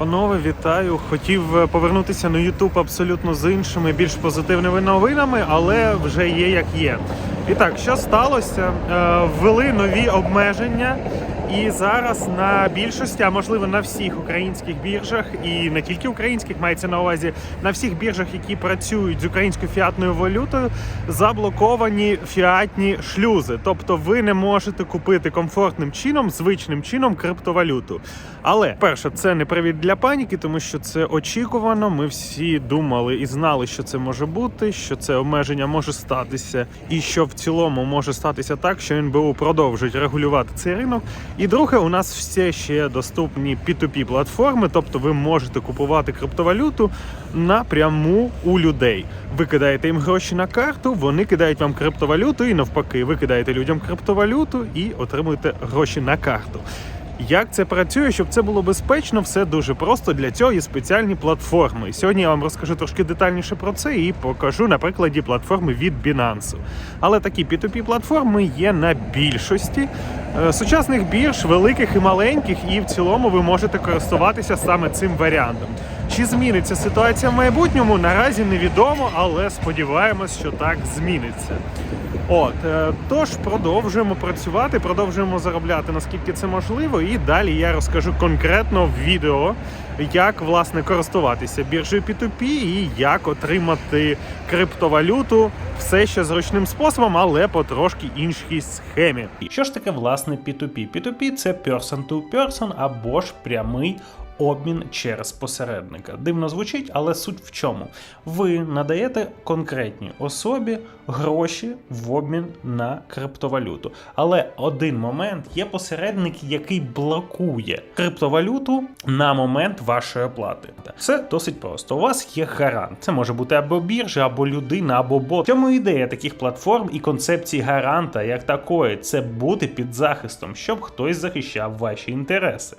Панове, вітаю. Хотів е, повернутися на YouTube абсолютно з іншими, більш позитивними новинами, але вже є як є. І так, що сталося? Е, Ввели нові обмеження, і зараз на більшості, а можливо на всіх українських біржах, і не тільки українських, мається на увазі на всіх біржах, які працюють з українською фіатною валютою, заблоковані фіатні шлюзи. Тобто ви не можете купити комфортним чином, звичним чином криптовалюту. Але перше, це не привід для паніки, тому що це очікувано. Ми всі думали і знали, що це може бути, що це обмеження може статися, і що в цілому може статися так, що НБУ продовжить регулювати цей ринок. І друге, у нас все ще доступні P2P платформи, тобто ви можете купувати криптовалюту напряму у людей. Ви кидаєте їм гроші на карту, вони кидають вам криптовалюту, і навпаки, ви кидаєте людям криптовалюту і отримуєте гроші на карту. Як це працює, щоб це було безпечно, все дуже просто. Для цього є спеціальні платформи. Сьогодні я вам розкажу трошки детальніше про це і покажу на прикладі платформи від Binance. Але такі P2P платформи є на більшості сучасних бірж, великих і маленьких, і в цілому ви можете користуватися саме цим варіантом. Чи зміниться ситуація в майбутньому? Наразі невідомо, але сподіваємось, що так зміниться. От е, тож продовжуємо працювати, продовжуємо заробляти наскільки це можливо, і далі я розкажу конкретно в відео, як власне користуватися біржею P2P і як отримати криптовалюту все ще зручним способом, але по трошки іншій схемі. Що ж таке власне P2P? P2P це person to person або ж прямий обмін через посередника. Дивно звучить, але суть в чому? Ви надаєте конкретній особі гроші в обмін на криптовалюту. Але один момент є посередник, який блокує криптовалюту на момент вашої оплати. Все досить просто. У вас є гарант. Це може бути або біржа, або людина, або бот. В Чому ідея таких платформ і концепції гаранта як такої? Це бути під захистом, щоб хтось захищав ваші інтереси.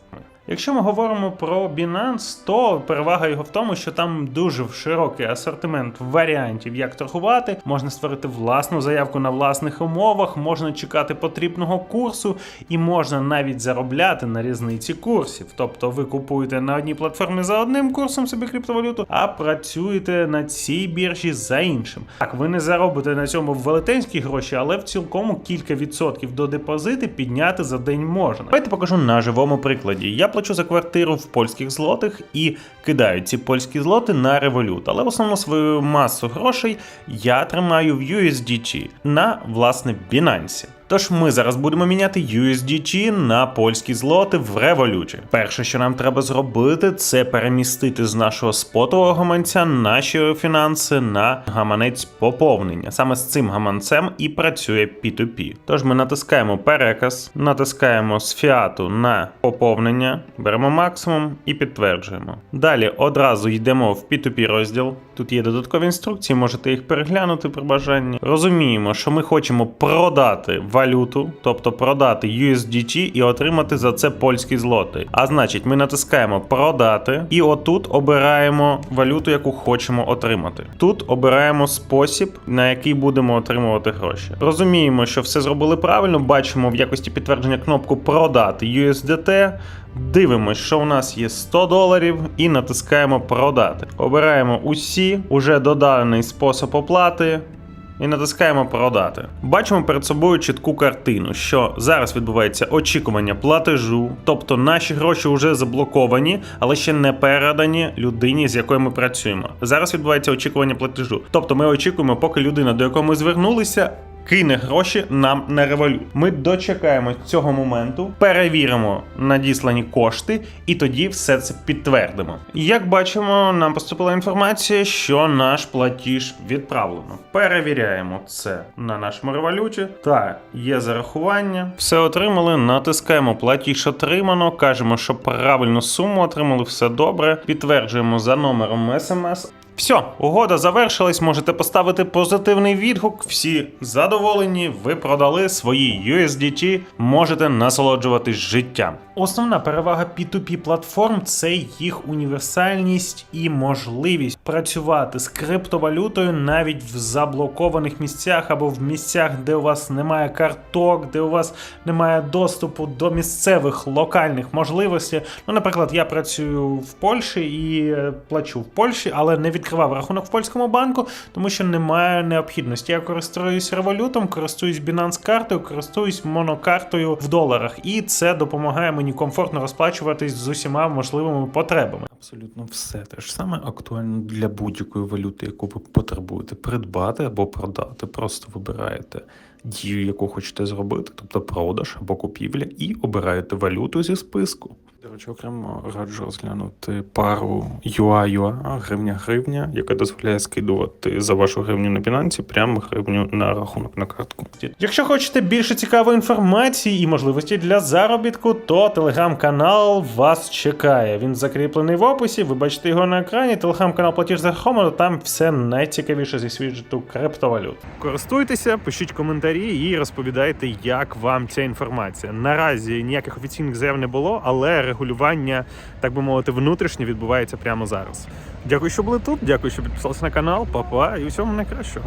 Якщо ми говоримо про Binance, то перевага його в тому, що там дуже широкий асортимент варіантів, як торгувати. Можна створити власну заявку на власних умовах, можна чекати потрібного курсу, і можна навіть заробляти на різниці курсів. Тобто ви купуєте на одній платформі за одним курсом собі криптовалюту, а працюєте на цій біржі за іншим. Так, ви не заробите на цьому велетенські гроші, але в цілкому кілька відсотків до депозити підняти за день можна. Давайте покажу на живому прикладі. Я плачу за квартиру в польських злотих і кидаю ці польські злоти на револют. Але в основному свою масу грошей я тримаю в USDT на власне Binance. Тож ми зараз будемо міняти USDT на польські злоти в революті. Перше, що нам треба зробити, це перемістити з нашого спотового гаманця наші фінанси на гаманець поповнення. Саме з цим гаманцем і працює P2P. Тож ми натискаємо переказ, натискаємо з фіату на поповнення, беремо максимум і підтверджуємо. Далі одразу йдемо в P2P розділ. Тут є додаткові інструкції, можете їх переглянути при бажанні. Розуміємо, що ми хочемо продати тобто продати USDT і отримати за це польські злоти. А значить, ми натискаємо продати і отут обираємо валюту, яку хочемо отримати. Тут обираємо спосіб, на який будемо отримувати гроші. Розуміємо, що все зробили правильно. Бачимо в якості підтвердження кнопку продати USDT. Дивимось, що у нас є 100 доларів, і натискаємо продати. Обираємо усі, уже доданий спосіб оплати. І натискаємо продати. Бачимо перед собою чітку картину, що зараз відбувається очікування платежу, тобто наші гроші вже заблоковані, але ще не передані людині, з якою ми працюємо. Зараз відбувається очікування платежу. Тобто ми очікуємо, поки людина, до якої ми звернулися, кине гроші нам на револют. Ми дочекаємо цього моменту, перевіримо надіслані кошти, і тоді все це підтвердимо. Як бачимо, нам поступила інформація, що наш платіж відправлено. Перевіряємо це на нашому революті. Та є зарахування. Все отримали. Натискаємо платіж отримано. Кажемо, що правильну суму отримали, все добре. Підтверджуємо за номером смс. Все, угода завершилась. Можете поставити позитивний відгук. Всі задоволені, ви продали свої USDT, можете насолоджуватись життям. Основна перевага P2P платформ це їх універсальність і можливість працювати з криптовалютою навіть в заблокованих місцях або в місцях, де у вас немає карток, де у вас немає доступу до місцевих локальних можливостей. Ну, наприклад, я працюю в Польщі і е, плачу в Польщі, але не відкривав рахунок в польському банку, тому що немає необхідності. Я користуюсь револютом, користуюсь Binance картою, користуюсь монокартою в доларах, і це допомагає мені комфортно розплачуватись з усіма можливими потребами. Абсолютно все те ж саме актуально для будь-якої валюти, яку ви потребуєте придбати або продати. Просто вибираєте дію, яку хочете зробити, тобто продаж або купівля, і обираєте валюту зі списку. До речі, окремо раджу розглянути пару UA-UA, гривня-гривня, яка дозволяє скидувати за вашу гривню на Binance прямо гривню на рахунок на картку. Якщо хочете більше цікавої інформації і можливості для заробітку, то телеграм-канал вас чекає. Він закріплений в описі. Ви бачите його на екрані. Телеграм-канал Платіж за Хомер, там все найцікавіше зі світу криптовалют. Користуйтеся, пишіть коментарі і розповідайте, як вам ця інформація. Наразі ніяких офіційних заяв не було, але регулювання, так би мовити, внутрішнє відбувається прямо зараз. Дякую, що були тут. Дякую, що підписалися на канал. Па-па і усьому найкращого.